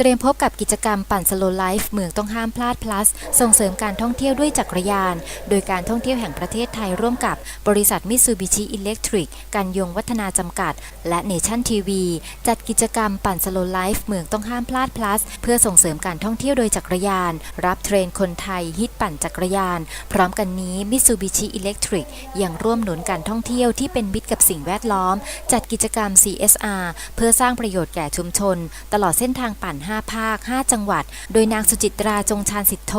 เตรียมพบกับกิจกรรมปั่นสโลไลฟ์เมืองต้องห้ามพลาด plus ส่งเสริมการท่องเที่ยวด้วยจักรยาน โดยการท่องเที่ยวแห่งประเทศไทยร่วมกับบริษัทมิตซูบิชิอิเล็กทริกกันยงวัฒนาจำกัด และเนชั่นทีวีจัดกิจกรรมปั่นสโลไลฟ์เมืองต้องห้ามพลาด plus เพื่อส่งเสริมการท่องเที่ยวโดยจักรยาน รับเทรนคนไทยฮิตปั่นจักรยาน พร้อมกันนี้มิตซูบิชิอิเล็กทริกยังร่วมหนุนการท่องเที่ยวที่เป็นมิตรกับสิ่งแวดล้อม จัดกิจกรรม CSR เพื่อสร้างประโยชน์แก่ชุมชน ตลอดเส้นทางปั่น5 ภาค 5 จังหวัด โดยนางสุจิตราจงชาญสิทธโท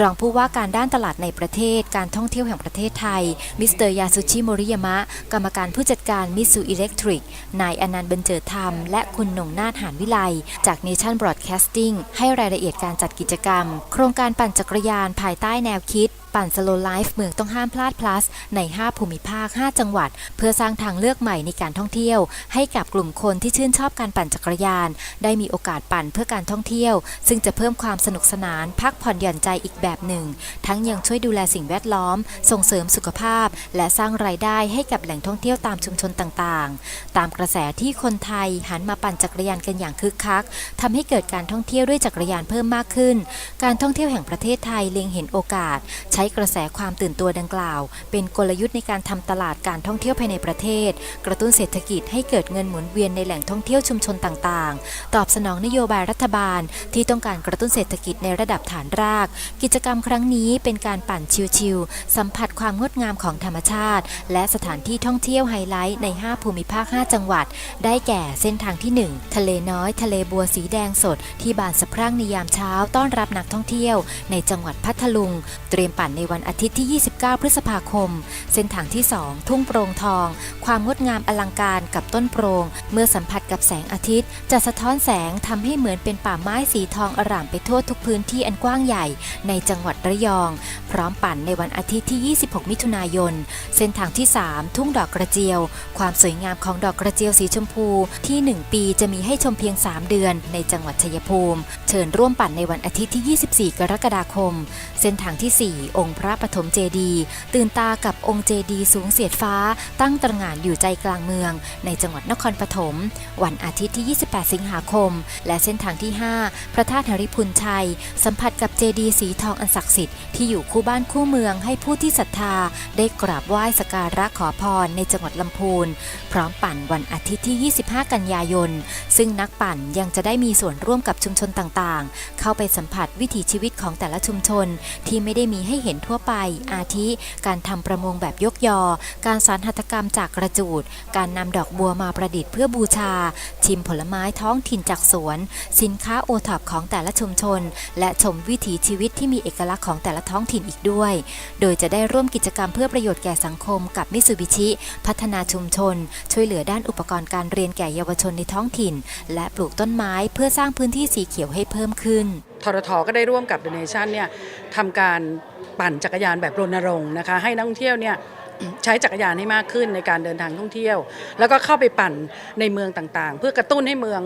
รองผู้ว่าการด้านตลาดในประเทศ การท่องเที่ยวแห่งประเทศไทย มิสเตอร์ยาสุชิโมริยามะ กรรมการผู้จัดการมิสูอิเล็กทริก นายอนันต์เบญเจิดธรรม และคุณหนงนาถหานวิไล จากเนชั่นบรอดแคสติ้งให้รายละเอียดการจัดกิจกรรม โครงการปั่นจักรยานภายใต้แนวคิด ปั่นสโลไลฟ์เมืองต้องห้ามพลาด plus ใน 5 ภูมิภาค 5 จังหวัด เพื่อสร้างทางเลือกใหม่ในการท่องเที่ยว ให้กับกลุ่มคนที่ชื่นชอบการปั่นจักรยาน ได้มีโอกาสปั่นเพื่อการท่องเที่ยว ซึ่งจะเพิ่มความสนุกสนานพักผ่อนหย่อนใจอีกแบบหนึ่ง ทั้งยังช่วยดูแลสิ่งแวดล้อม ส่งเสริมสุขภาพ และสร้างรายได้ให้กับแหล่งท่องเที่ยวตามชุมชนต่างๆ ตามกระแสที่คนไทยหันมาปั่นจักรยานกันอย่างคึกคักทำให้เกิดการท่องเที่ยวด้วยจักรยานเพิ่มมากขึ้น การท่องเที่ยวแห่งประเทศไทยเล็งเห็นโอกาส ใช้กระแสความตื่นตัวดังกล่าว เป็นกลยุทธ์ในการทำตลาดการท่องเที่ยวภายในประเทศ กระตุ้นเศรษฐกิจให้เกิดเงินหมุนเวียนในแหล่งท่องเที่ยวชุมชนต่างๆ ตอบสนองนโยบายรัฐบาล ที่ต้องการกระตุ้นเศรษฐกิจในระดับฐานราก กิจกรรมครั้งนี้เป็นการปั่นชิลๆสัมผัสความงดงามของธรรมชาติ และสถานที่ท่องเที่ยวไฮไลท์ใน 5 ภูมิภาค 5 จังหวัด ได้แก่เส้นทางที่ 1 ทะเลน้อย ทะเลบัวสีแดงสด ที่บานสะพรั่งในยามเช้าต้อนรับนักท่องเที่ยว ในจังหวัดพัทลุง เตรียมปั่นในวันอาทิตย์ที่ 29 พฤษภาคม เส้นทางที่ 2 ทุ่งโปร่งทอง ความงดงามอลังการกับต้นโปร่งเมื่อสัมผัสกับแสงอาทิตย์ จะสะท้อนแสงทำให้เหมือนเป็นป่าไม้สีทองอร่ามไปทั่วทุกพื้นที่อันกว้างใหญ่ในจังหวัดระยอง พร้อมปั่นในวันอาทิตย์ที่ 26 มิถุนายน เส้นทางที่ 3 ทุ่งดอกกระเจียว ความสวยงามของดอกกระเจียวสีชมพูที่ 1 ปีจะมีให้ชมเพียง 3 เดือนในจังหวัดชัยภูมิ เชิญร่วมปั่นในวันอาทิตย์ที่ 24 กรกฎาคม เส้นทางที่ 4องค์พระปฐมเจดีย์ตื่นตากับองค์เจดีย์สูงเสียดฟ้า ตั้งตระหง่านอยู่ใจกลางเมือง ในจังหวัดนครปฐมวันอาทิตย์ที่ 28 สิงหาคม และเส้นทางที่ 5 พระธาตุหริพุนชัย สัมผัสกับเจดีย์สีทองอันศักดิ์สิทธิ์ที่อยู่คู่บ้านคู่เมืองให้ผู้ที่ศรัทธา ได้กราบไหว้สการะขอพรในจังหวัดลำพูน พร้อมปั่นวันอาทิตย์ที่ 25 กันยายน ซึ่งนักปั่นยังจะได้มีส่วนร่วมกับชุมชนต่างๆ เข้าไปสัมผัสวิถีชีวิตของแต่ละชุมชนที่ไม่ได้มีให้เห็นทั่วไป อาทิ การทำประมงแบบยกยอ การสารหัตกรรมจากกระจูด การนำดอกบัวมาประดิษฐ์เพื่อบูชา ชิมผลไม้ท้องถิ่นจากสวน สินค้าโอท็อปของแต่ละชุมชน และชมวิถีชีวิตที่มีเอกลักษณ์ของแต่ละท้องถิ่นอีกด้วย โดยจะได้ร่วมกิจกรรมเพื่อประโยชน์แก่สังคมกับมิ t ูบิชิ พัฒนาชุมชน ช่วยเหลือด้านอุปกรณ์การเรียนแก่เยาวชนในท้องถิ่น และปลูกต้นไม้เพื่อสร้างพื้นที่สีเขียวให้เพิ่มขึ้น ทรทก็ได้ร่วมกับ The Nation เนี่ยทำการปั่นจักรยานแบบรณรงค์นะคะให้นักท่องเที่ยวเนี่ยใช้จักรยานให้มากขึ้นในการเดินทางท่องเที่ยว แล้วก็เข้าไปปั่นในเมืองต่างๆ เพื่อกระตุ้นให้เมือง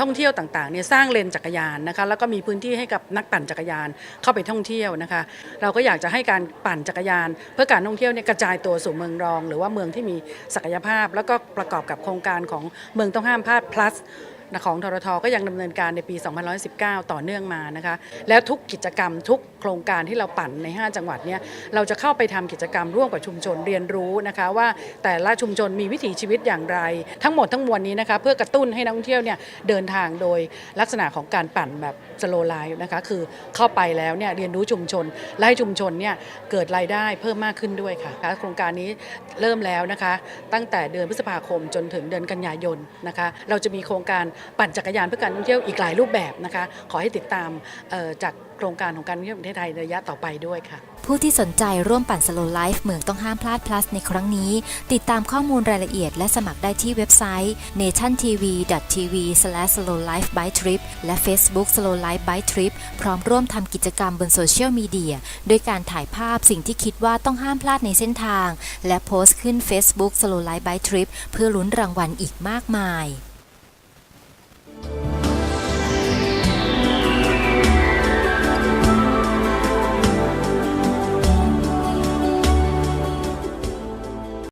ท่องเที่ยวต่างๆเนี่ยสร้างเลนจักรยานนะคะแล้วก็มีพื้นที่ให้กับนักปั่นจักรยานเข้าไปท่องเที่ยวนะคะ เราก็อยากจะให้การปั่นจักรยาน เพื่อการท่องเที่ยวเนี่ยกระจายตัวสู่เมืองรอง หรือว่าเมืองที่มีศักยภาพ แล้วก็ประกอบกับโครงการของเมืองต้องห้ามพลาด plus ของทรทก็ยังดำเนินการในปี 2019 ต่อเนื่องมานะคะ แล้วทุกกิจกรรมทุกโครงการที่เราปั่นใน 5 จังหวัดเนี่ยเราจะเข้าไปทำกิจกรรมร่วมกับชุมชนเรียนรู้นะคะ ว่าแต่ละชุมชนมีวิถีชีวิตอย่างไร ทั้งหมดทั้งมวลนี้นะคะเพื่อกระตุ้นให้นักท่องเที่ยวเนี่ยเดินทางโดยลักษณะของการปั่นแบบสโลไลฟ์นะคะคือเข้าไปแล้วเนี่ยเรียนรู้ชุมชนและให้ชุมชนเนี่ยเกิดรายได้เพิ่มมากขึ้นด้วยค่ะ โครงการนี้เริ่มแล้วนะคะ ตั้งแต่เดือนพฤษภาคมจนถึงเดือนกันยายนนะคะ เราจะมีโครงการปั่นจักรยานเพื่อการท่องเที่ยวอีกหลายรูปแบบนะคะ ขอให้ติดตามจากโครงการของการท่องเที่ยวประเทศไทยระยะต่อไปด้วยค่ะ ผู้ที่สนใจร่วมปั่นสโลไลฟ์เมืองต้องห้ามพลาด plus ในครั้งนี้ ติดตามข้อมูลรายละเอียดและสมัครได้ที่เว็บไซต์ nationtv.tv/slowlifebytrip และ Facebook Slow Life by Trip พร้อมร่วมทำกิจกรรมบนโซเชียลมีเดียด้วยการถ่ายภาพสิ่งที่คิดว่าต้องห้ามพลาดในเส้นทาง และโพสต์ขึ้น Facebook Slow Life by Trip เพื่อลุ้นรางวัลอีกมากมาย Thank you.